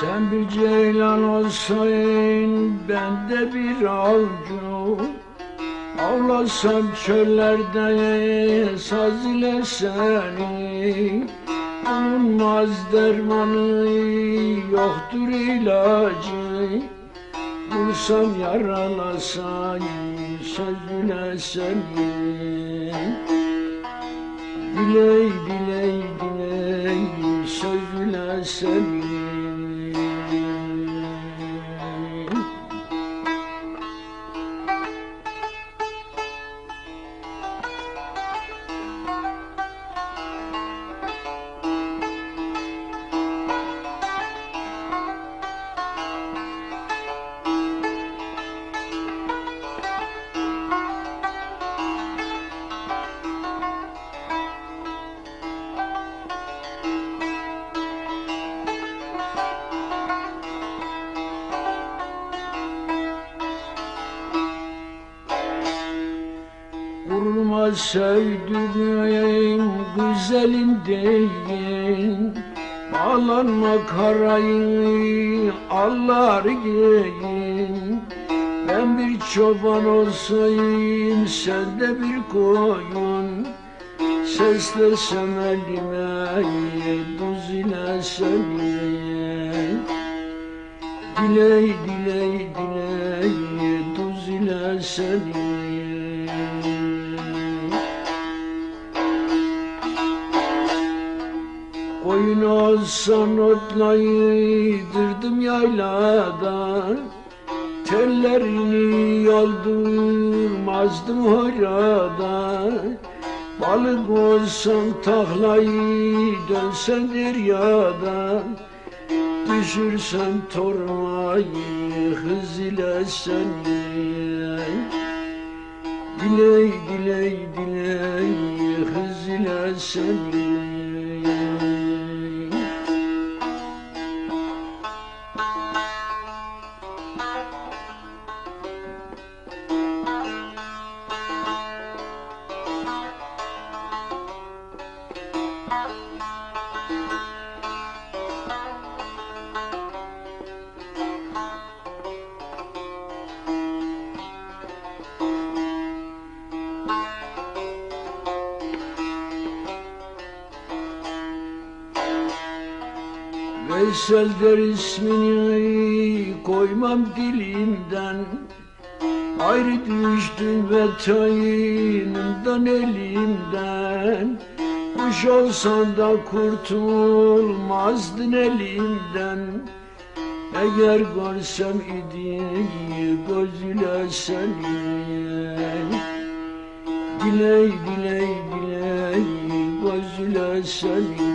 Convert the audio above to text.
Sen bir ceylan olsaydın ben de bir avcı. Avlasam çöllerde saz ile seni. Bulunmaz dermanı yoktur ilacı. Bulsam yaralasayım sözüne seni. Diley diley diley sözüne seni Vurma sevdiğim güzelin değil. Bağlanma karayı allar giyin Ben bir çoban olsayım sen de bir koyun. Seslesem elime duz ile seni. Diley diley diley duz ile seni Koyun olsan otlayırdım yayladan. Tellerini yoldurmazdım horadan Balık olsan taklayı dönsen deryadan. Düşürsen tormayı hız ile seni. Diley diley diley hız ile seni Veysel der ismini koymam dilimden. Ayrı düştün ve tayinimden elimden. Kuş olsan da kurtulmazdın elimden. Eğer görsem idi gözüyle seni. Diley diley diley gözüyle seni